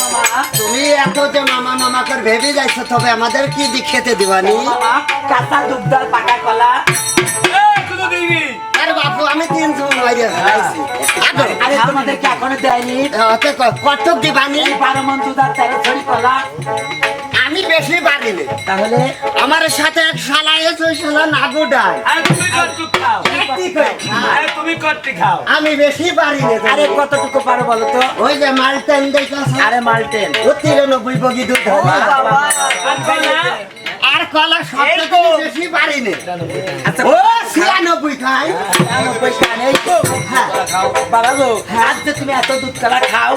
মামা। তুমি এত যে মামা মামা করে ভেবে যাইছো তবে আমাদের কি দি খেতে দিবানি? কাঁচা দুধ আর পাকা কলা। বাপু আমি তিন বাইরে এখনও দেয়নি। কতক দিবানি? বারো মন দুধ তেরো ছড়ি কলা। আমি বেশি পারিনি তাহলে? আমার সাথে এক শালা এসে ওই শালা নাগু খাও। আমি বেশি পারিনি আরে কতটুকু পারো বলো তো? ওই যে মালটেন দেখেছ? আরে মালটেন। ও তিরানব্বই বগি দুধ আর কলা? সব থেকে বেশি পারিনি আচ্ছা ও ছিয়ানব্বই খাই নব্বই টাকা নেই তো হ্যাঁ বাবা গো আজ যে তুমি এত দুধ কলা খাও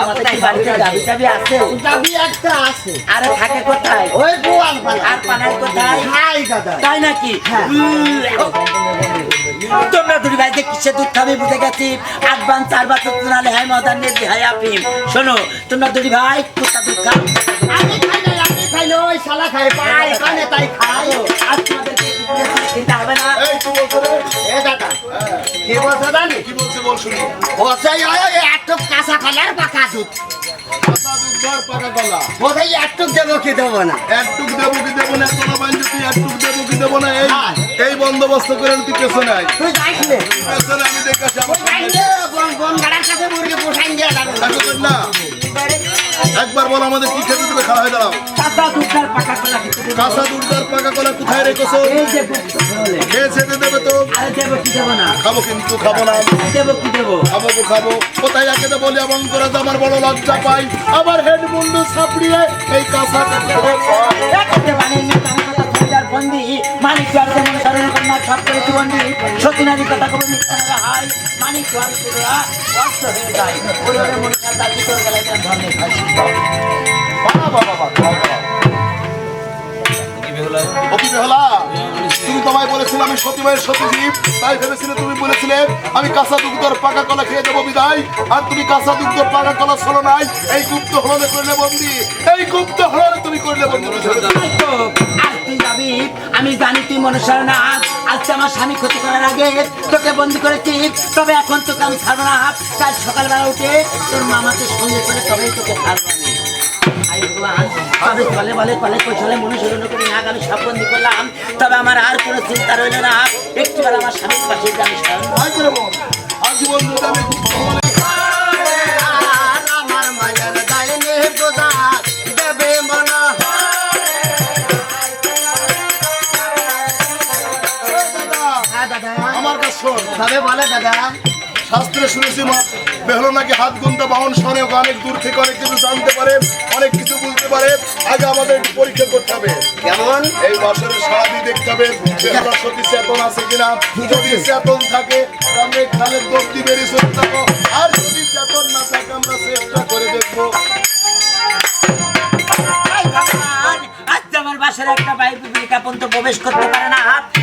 তোমাদের কি বাড়িতে গাবি টাবি আছে? দাবি একটা আছে। আরে থাকে কোথায়? ওই গোয়াল পালা আর পানায় কোথায়? খাই দাদা। তাই নাকি? হ্যাঁ। তোমরা দুই ভাইতে কিসে দুধ খাবে বুঝে গেছি। আট বান চার বছর নালে হাই হাই আফিম। শোনো তোমরা দুই ভাই কুত্তা দুধ খাও? আমি খাই না আমি খাই না ওই শালা খাই পাই কানে তাই আজ চিন্তা হবে না। কি বলছো জানি? কি বলছে বল শুনি। ওসাই ওই এত কাঁচা কলার পাকা দুধ। কাঁচা দুধ ধর পাকা কলা। ওসাই একটু দেবো কি দেবো না? একটুক দেবো কি দেবো না? তোলা বাইন্দে তুই একটুক দেবো কি দেবো না? এই। এই বন্দোবস্ত করে তুই পেছনে নাই তুই যাইস নে। আমি দেখে আসি আমার বন বন গাড়ার কাছে মুরগি পোষাই দিয়ে যাবে। সাথে কর না। একবার বলো আমাদের কি খেতে দেবে? খাওয়া হয়ে দাঁড়াও। কাঁচা দুধ আর পাকা কলা কোথায় রেখেছো? খেয়ে খেতে দেবে তো? খাব কিন্তু খাব না। দেবো কি দেবো? খাব তো খাব। কোথায় যাকে দেবো বলি এমন করে তো আমার বড় লজ্জা পাই। আমার হেড মুন্ডু সাপড়িয়ে এই কাঁচা বন্দি। মানিক চুয়ার যেমন স্মরণ কন্যা সব করে জীবন্দি সতী নারী কথা কবে মিথ্যা হাই। মানিক চুয়ার পুরোরা কষ্ট হয়ে যায়। পরিবারের কাজ আছে গেলে একটা ধর্মের ফাঁসি বাবা বাবা বাবা তুমি তোমায় বলেছিলে আমি সতীমায়ের সতীজীব। তাই ভেবেছিলে তুমি বলেছিলে আমি কাঁচা দুগ্ধর পাকা কলা খেয়ে দেবো বিদায়। আর তুমি কাঁচা দুগ্ধর পাকা কলা ছলো নাই। এই গুপ্ত হলনে করলে বন্দি। এই গুপ্ত হলনে তুমি করলে বন্দি। তাই যাবি? আমি জানি তুই মনুষ্যর না। আজকে আমার স্বামী ক্ষতি করার আগে তোকে বন্দি করেছি। তবে এখন তোকে আমি ছাড়বো না। কাল সকালবেলা উঠে তোর মামাকে সঙ্গে করে তবেই তোকে ছাড়বো আমি। তবে চলে বলে, কলে কৌশলে মনুষ্যরণ করে আমি সব বন্দি করলাম। তবে আমার আর কোনো চিন্তা রইল না। একটু আমার স্বামীর পাশে আমি কাছে বলে দাদা? শাস্ত্রে শুনেছি মা বেহলো নাকি হাত গুনতে বাহন ওকে অনেক দূর থেকে অনেক কিছু জানতে পারে অনেক কিছু বুঝতে পারে। আগে আমাদের পরীক্ষা করতে হবে। কেমন? এই বছরের সারাদিন দেখতে হবে বেহলার সত্যি চেতন আছে কিনা। যদি চেতন থাকে তাহলে খালের দোষটি বেরিয়ে চলে যাব। আর যদি চেতন না থাকে আমরা চেষ্টা করে দেখব। আজ আমার বাসার একটা বাইক বিবেকা পর্যন্ত প্রবেশ করতে পারে না তবে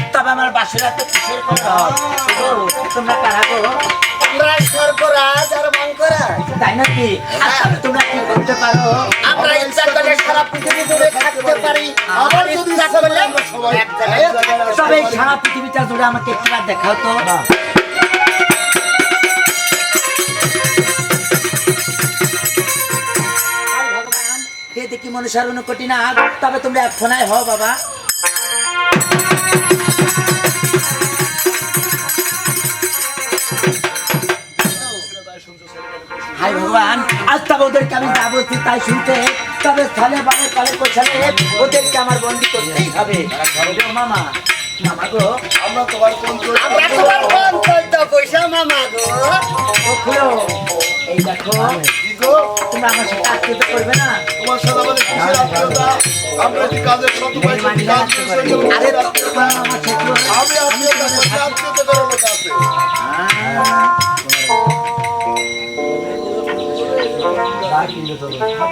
আমার বাসার এত কিসের কথা? ও, তোমরা কারা গো? আমরা সর্বরাজ আর মঙ্করাজ তাই নাকি? তোমরা কি করতে পারো? আমরা ইচ্ছা করলে সারা পৃথিবী জুড়ে থাকতে পারি। আবার যদি ইচ্ছা ইচ্ছা করে করলে আমরা সবাই এক জায়গায় এক জায়গায় আসব। তবে সারা পৃথিবীটা জুড়ে আমাকে দেখাও তো। এ দেখি মনুষ্যের অনুকটি না তবে তোমরা এক ফোনায় হও বাবা। তাই শুনতে তবে স্থলে বামে কলে কোছালে ওদেরকে আমার বন্দি করতেই হবে। মামা। মামা গো আমরা তোমার কোন আমরা তোমার কোন চৈত্য পয়সা মামা গো। ও খুলো। এই দেখো কি গো? তোমরা আমার সাথে আত্মীয়ত করবে না? তোমার সাথে আমাদের কিসের আত্মীয়তা? আমরা কি কাজের শত পাই না। রাখতে পারি। আরে তো তোমার মামা ছেলে আমি আত্মীয়তা করতে আত্মীয়তা Oh.